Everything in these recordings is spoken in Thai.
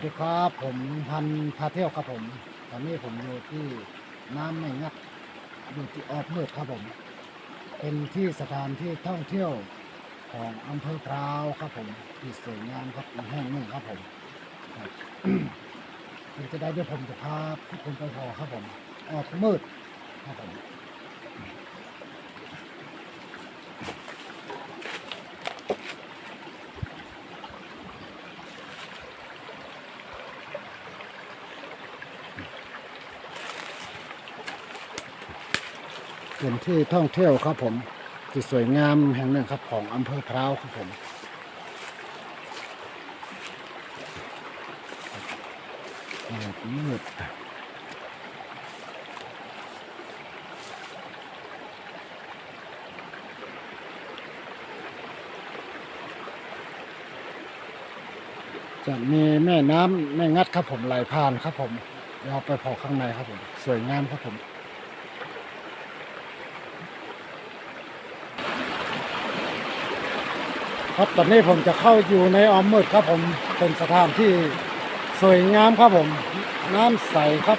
สวัสดีครับผมพันพาเที่ยวครับผม ตอนนี้ผมอยู่ที่น้ำไม่งัดอยู่ที่ออบมืดครับผม เป็นที่สถานที่ท่องเที่ยวของอำเภอพร้าวครับผมที่สวยงามครับแห่งหนึ่งครับผมเดี๋ยวจะได้เดี๋ยวผมจะพาทุกคนไปพอครับผมออกมืดครับผม เป็นที่ท่องเที่ยวครับผมที่สวยงามแห่งหนึ่งครับของอำเภอพร้าวครับผมมืดมืดจะมีแม่น้ำแม่งัดครับผมไหลผ่านครับผมเราไปพอข้างในครับผม สวยงามครับผม ครับตอนนี้ผมจะเข้าอยู่ในออมมืดครับผมเป็นสถานที่สวยงามครับผม น้ำใสครับ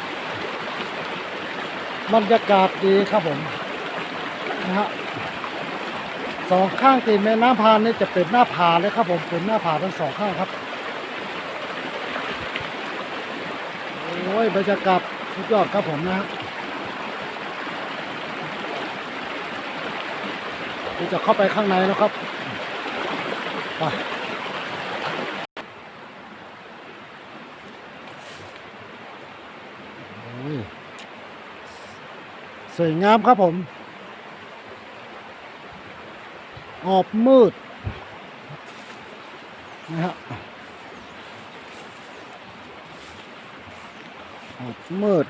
บรรยากาศดีครับผมนะฮะสองข้างตีนแม่น้ำพานนี่จะเป็นหน้าผาเลยครับผมเป็นหน้าผาทั้งสองข้างครับโอ้ยบรรยากาศสุดยอดครับผมนะฮะเดี๋ยวจะเข้าไปข้างในนะครับ ไปสวยงามครับผม ออบมืด นะฮะออบมืด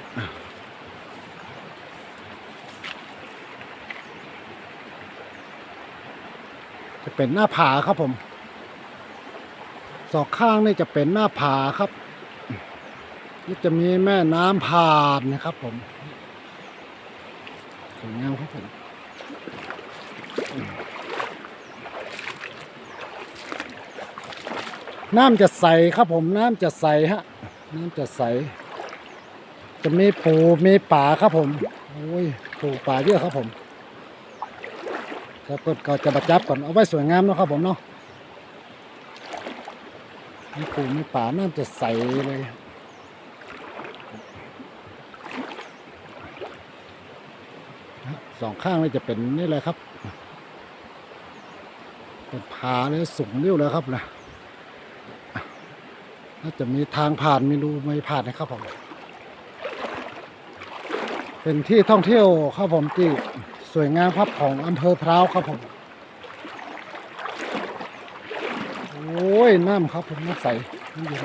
จะเป็นหน้าผาครับผม สองข้างนี่จะเป็นหน้าผาครับนี่จะมีแม่น้ำผ่านนะครับ ผมสวยงามครับผมน้ำจะใสครับผมน้ำจะใสฮะ น้ำจะใส จะมีปูมีป่าครับผมโอ้ยปูป่าเยอะครับผมครับก็ก็จะประจับก่อนเอาไว้สวยงามเนาะครับผมเนาะ มีปูมีป่าน่าจะใสเลย สองข้างนี่จะเป็นนี่เลยครับ เป็นผาเลยสูงเรี่ยวเลยครับนะน่าจะมีทางผ่านมีรูไม่ผ่านนะครับผมเป็นที่ท่องเที่ยวครับผมที่สวยงามครับของอำเภอพร้าวครับผม โอ้ ยน้ำครับผมน้ำใสน้ำเย็น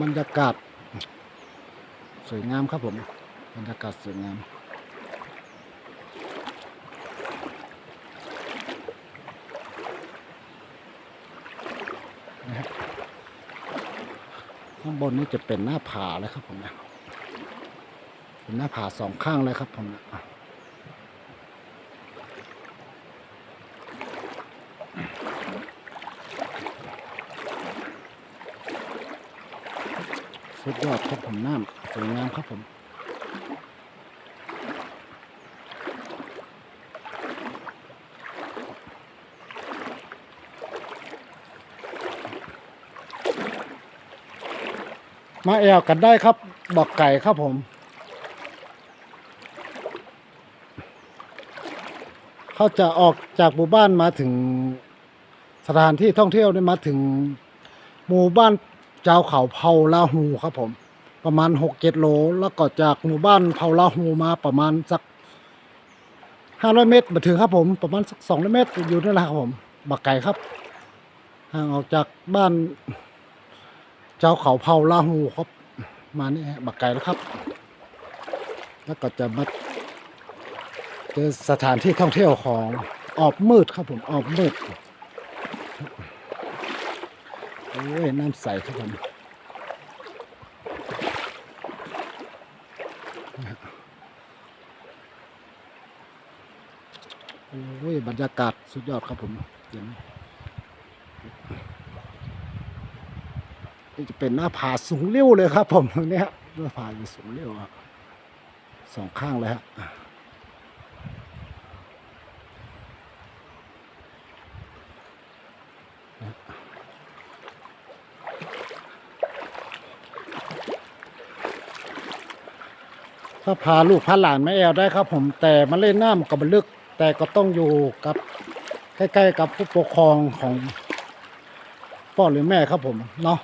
บรรยากาศ สวยงามครับผม บรรยากาศสวยงามข้างบนนี้จะเป็นหน้าผาเลยครับผมนะ นหน้าผาสองข้างเลยครับผมสุดยอดครับผมน้ำสวยงามครับผมมาแอวกันได้ครับ บอกไก่ครับผม เขาจะออกจากหมู่บ้านมาถึงสถานที่ท่องเที่ยวเนี่ยมาถึงหมู่บ้านเจ้าเขาเผาลาหูครับผม ประมาณหกเจ็ดโล แล้วก็จากหมู่บ้านเผาลาหูมาประมาณสักห้าร้อยเมตรมาถึงครับผม ประมาณสักสองร้อยเมตรอยู่นั่นแหละครับผมบักไก่ครับห่างออกจากบ้านเจ้าเขาเผาลาหูครับ มานี่ฮะบักไก่แล้วครับ แล้วก็จะมา เจอสถานที่ท่องเที่ยวของออบมืดครับผมออบมืดโอ้ยน้ำใสครับผมยบรรยากาศสุดยอดครับผมเห็นนี่จะเป็นหน้าผาสูงเลี้ยวเลยครับผมเนี่ยหน้าผาอยู่สูงเลี้ยวสองข้างเลยฮะ ถ้าพาลูกพาหลานม่แอวได้ครับ ผมแต่มาเล่นน้ำกับบลึก แต่ก็ต้องอยู่กับใกล้ ๆ กับผู้ปกครองของพ่อหรือแม่ครับผมเนาะ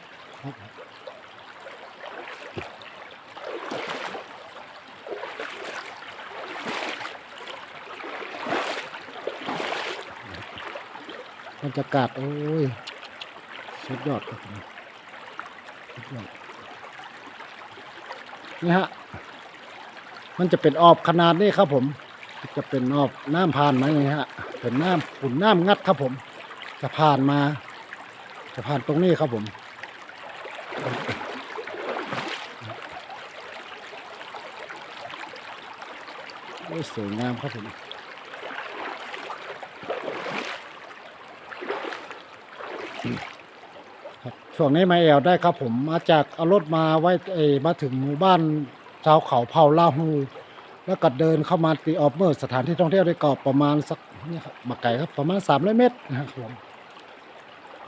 บรรยากาศโอ้ยสุดยอดครับผมสุดยอดนี่ฮะ มันจะเป็นออบขนาดนี้ครับผม จะเป็นออบน้ำผ่านมาอย่างนี้ฮะเป็นน้ำขุ่นน้ำงัดครับผม จะผ่านมา จะผ่านตรงนี้ครับผมโอ้สวยงามครับผมครับช่วงนี้มาแอวได้ครับผมมาจากเอารถมาไว้เอมาถึงหมู่บ้าน ชาวเขาเผ่าลาฮูแล้วก็เดินเข้ามาตีออฟเมอร์สถานที่ท่องเที่ยวได้ก็ประมาณสักนี่ครับมาไก่ครับประมาณสามร้อยเมตรนะครับผม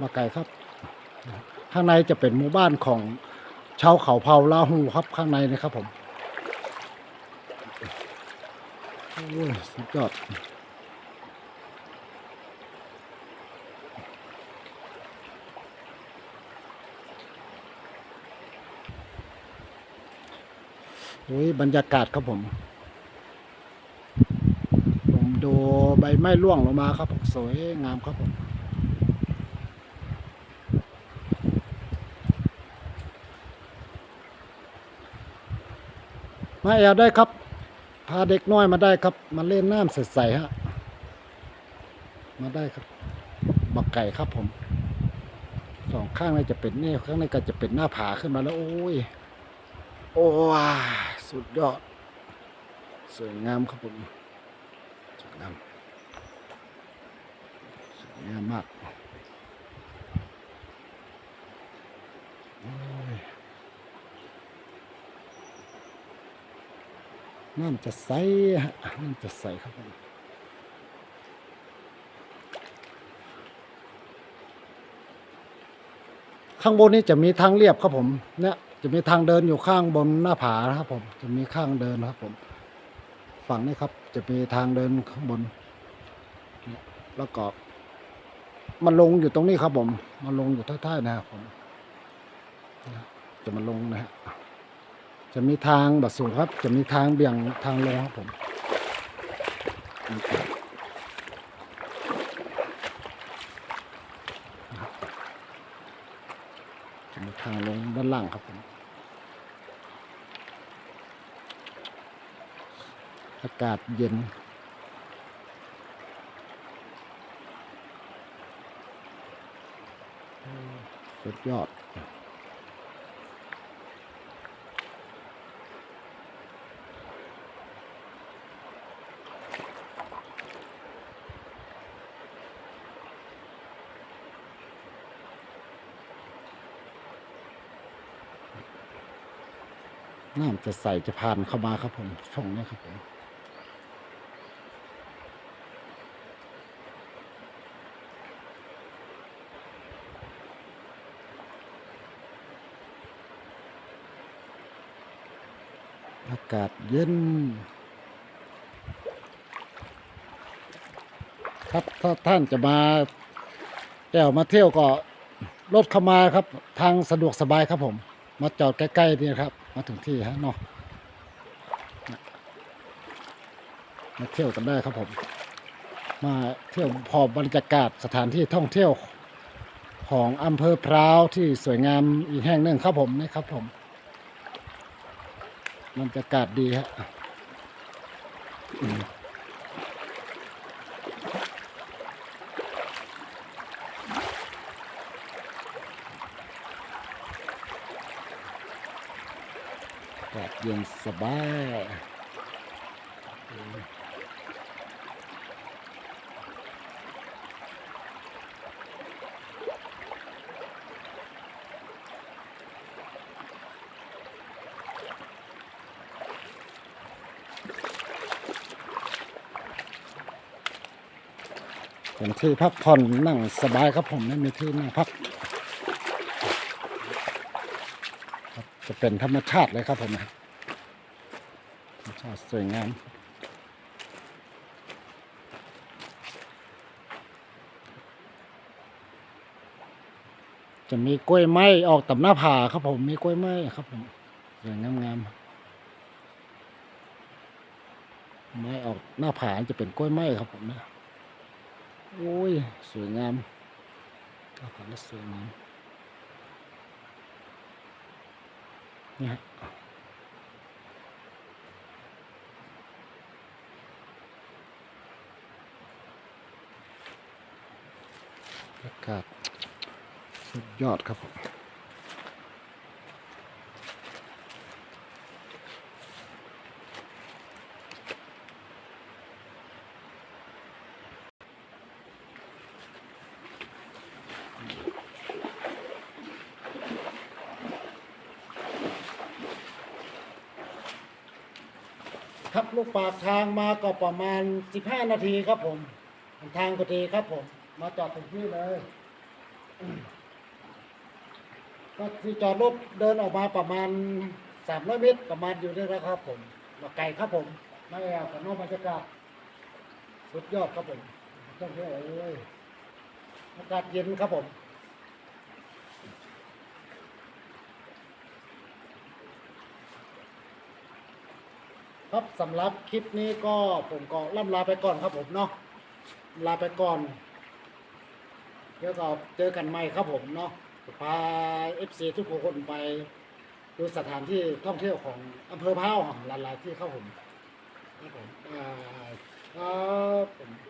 มาไก่ครับ ข้างในจะเป็นหมู่บ้านของชาวเขาเผ่าลาฮูครับข้างในนะครับผมโอ้ยสุดยอด โอ้ยบรรยากาศครับผม ผมดูใบไม้ร่วงลงมาครับผมสวยงามครับผมมาแอวได้ครับ พาเด็กน้อยมาได้ครับ มาเล่นน้ำใสๆฮะ มาได้ครับ บักไก่ครับผม สองข้างในจะเป็นเนี่ข้างในก็จะเป็นหน้าผาขึ้นมาแล้ว โอ้ย โอ้ว้า สุดยอด สวยงามครับผมสวยงามสวยงามมากน้ำจะใสฮะน้ำจะใสครับผมข้างบนนี้จะมีทางเรียบครับผมเนี่ย จะมีทางเดินอยู่ข้างบนหน้าผานะครับผม จะมีข้างเดินนะครับผม ฝั่งนี้ครับ จะมีทางเดินข้างบน แล้วก็มันลงอยู่ตรงนี้ครับผมมาลงอยู่ท้ายๆนะครับผม จะมาลงนะฮะ จะมีทางแบบสูงครับ จะมีทางเบี่ยงทางลงครับผม จะมีทานล่างครับผมอากาศเย็น สุดยอด น้ำจะใส่จะผ่านเข้ามาครับผมช่องนี้ครับผมอากาศเย็น ครับถ้าท่านจะมาแก้วมาเที่ยวก็รถเข้ามาครับ ทางสะดวกสบายครับผม มาจอดใกล้ๆนี่ครับ มาถึงที่ฮะเนาะมาเที่ยวกันได้ครับผม มาเที่ยวพอบรรยากาศสถานที่ท่องเที่ยวของอำเภอพร้าวที่สวยงามอีกแห่งหนึ่งครับผมนี่ครับผมบรรยากาศดีฮะากาศเย็นสบายเป็นที่พักผ่อนนั่งสบายครับผมไม่มีที่นั่งพัก จะเป็นธรรมชาติเลยครับผมนะธรรมชาติสวยงามจะมีกล้วยไม้ออกตับหน้าผาครับผมมีกล้วยไม้ครับผมสวยงามงามไม้ออกหน้าผาจะเป็นกล้วยไม้ครับผมนะโอ้ยสวยงามหน้าผาแล้วสวยงาม นี่ฮะอากาศสุดยอดครับผม ลูกปากทางมาก็ประมาณ 15 นาทีครับผม ทางพอดีครับผม มาจอดถึงที่เลย ก็ที่จอดรถเดินออกมาประมาณสามร้อยเมตรประมาณอยู่นี่แหละครับผมมาไกลครับผมไม่แอบกับนอกบรรยากาศสุดยอดครับผมต้องเที่ยวเลยอากาศเย็นครับผม ครับสำหรับคลิปนี้ก็ผมก็ล่ำลาไปก่อนครับผมเนาะลาไปก่อน เดี๋ยวก็เจอกันใหม่ครับผมเนาะพาเอฟซีทุกคนไปดูสถานที่ท่องเที่ยวของอำเภอพร้าวหลายๆที่ครับผมครับผมอ่าครับผม